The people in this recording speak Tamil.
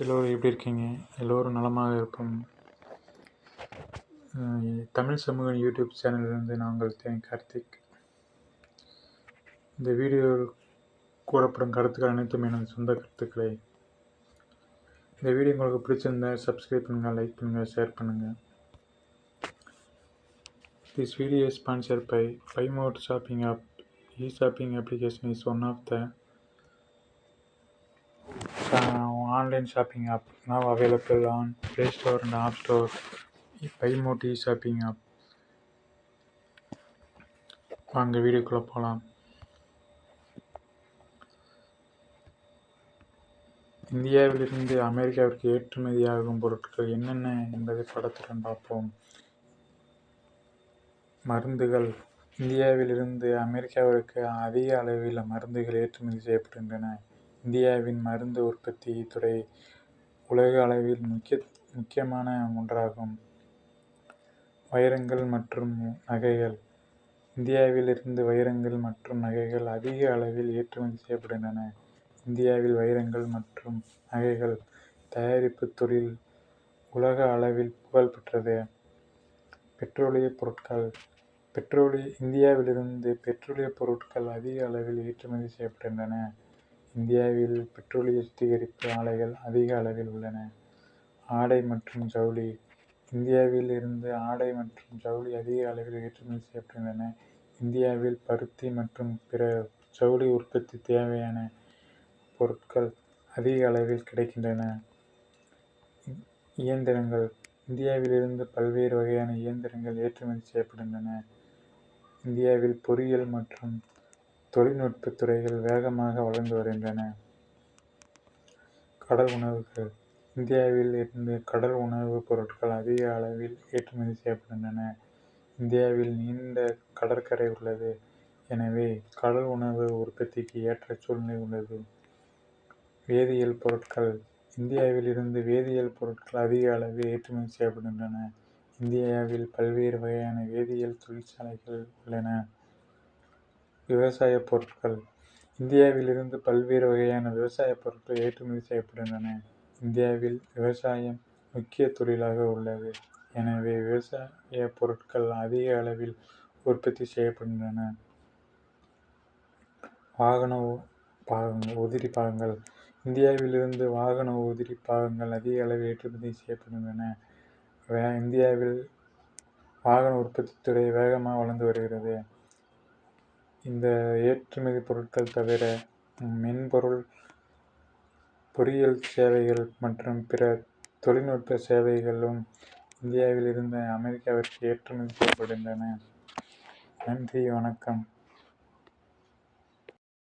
எல்லோரும் எப்படி இருக்கீங்க? எல்லோரும் நலமாக இருப்போம். தமிழ் சமூகம் யூடியூப் சேனலிலிருந்து நாங்கள் தேன் கார்த்திக். இந்த வீடியோவில் கூறப்படும் கருத்துக்கள் அனைத்தும் எனது சொந்த கருத்துக்களை. இந்த வீடியோ உங்களுக்கு பிடிச்சிருந்தா சப்ஸ்கிரைப் பண்ணுங்கள் லைக் பண்ணுங்கள் ஷேர் பண்ணுங்கள் this video sponsor by five mod shopping app e shopping application is one of the online shopping app now available on Play Store and App Store. பைமோட்டி ஷாப்பிங் ஆப் வாங்க வீடியோக்குள்ளே போகலாம் இந்தியாவிலிருந்து அமெரிக்காவிற்கு ஏற்றுமதியாகும் பொருட்கள் என்னென்ன என்பதை படத்துடன் பார்ப்போம். மருந்துகள். இந்தியாவிலிருந்து அமெரிக்காவிற்கு அதிக அளவில் மருந்துகள் ஏற்றுமதி செய்யப்படுகின்றன. இந்தியாவின் மருந்து உற்பத்தி துறை உலக அளவில் முக்கிய முக்கியமான ஒன்றாகும். வைரங்கள் மற்றும் நகைகள். இந்தியாவிலிருந்து வைரங்கள் மற்றும் நகைகள் அதிக அளவில் ஏற்றுமதி செய்யப்படுகின்றன. இந்தியாவில் வைரங்கள் மற்றும் நகைகள் தயாரிப்பு தொழில் உலக அளவில் புகழ்பெற்றது பெட்ரோலிய பொருட்கள். பெட்ரோலிய இந்தியாவிலிருந்து பெட்ரோலிய பொருட்கள் அதிக அளவில் ஏற்றுமதி செய்யப்படுகின்றன. இந்தியாவில் பெட்ரோலிய சுத்திகரிப்பு ஆலைகள் அதிக அளவில் உள்ளன. ஆடை மற்றும் ஜவுளி. இந்தியாவில் இருந்து ஆடை மற்றும் ஜவுளி அதிக அளவில் ஏற்றுமதி செய்யப்படுகின்றன. இந்தியாவில் பருத்தி மற்றும் பிற ஜவுளி உற்பத்தி தேவையான பொருட்கள் அதிக அளவில் கிடைக்கின்றன. இயந்திரங்கள். இந்தியாவிலிருந்து பல்வேறு வகையான இயந்திரங்கள் ஏற்றுமதி செய்யப்படுகின்றன. இந்தியாவில் பொறியியல் மற்றும் தொழில்நுட்பத் துறைகள் வேகமாக வளர்ந்து வருகின்றன. கடல் உணவுகள். இந்தியாவில் இருந்து கடல் உணவுப் பொருட்கள் அதிக அளவில் ஏற்றுமதி செய்யப்படுகின்றன. இந்தியாவில் நீண்ட கடற்கரை உள்ளது. எனவே கடல் உணவு உற்பத்திக்கு ஏற்ற சூழ்நிலை உள்ளது. வேதியியல் பொருட்கள். இந்தியாவில் இருந்து வேதியியல் பொருட்கள் அதிக அளவில் ஏற்றுமதி செய்யப்படுகின்றன. இந்தியாவில் பல்வேறு வகையான வேதியியல் தொழிற்சாலைகள் உள்ளன. விவசாய பொருட்கள். இந்தியாவிலிருந்து பல்வேறு வகையான விவசாய பொருட்கள் ஏற்றுமதி செய்யப்படுகின்றன. இந்தியாவில் விவசாயம் முக்கிய தொழிலாக உள்ளது. எனவே விவசாய பொருட்கள் அதிக அளவில் உற்பத்தி செய்யப்படுகின்றன. வாகன பாகங்கள் உதிரி பாகங்கள். இந்தியாவிலிருந்து வாகன உதிரி பாகங்கள் அதிக அளவில் ஏற்றுமதி செய்யப்படுகின்றன. இந்தியாவில் வாகன உற்பத்தி துறை வேகமாக வளர்ந்து வருகிறது. இந்த ஏற்றுமதி பொருட்கள் தவிர மென்பொருள் பொறியியல் சேவைகள் மற்றும் பிற தொழில்நுட்ப சேவைகளும் இந்தியாவில் இருந்து அமெரிக்காவிற்கு ஏற்றுமதி செய்யப்படுகின்றன. நன்றி வணக்கம்.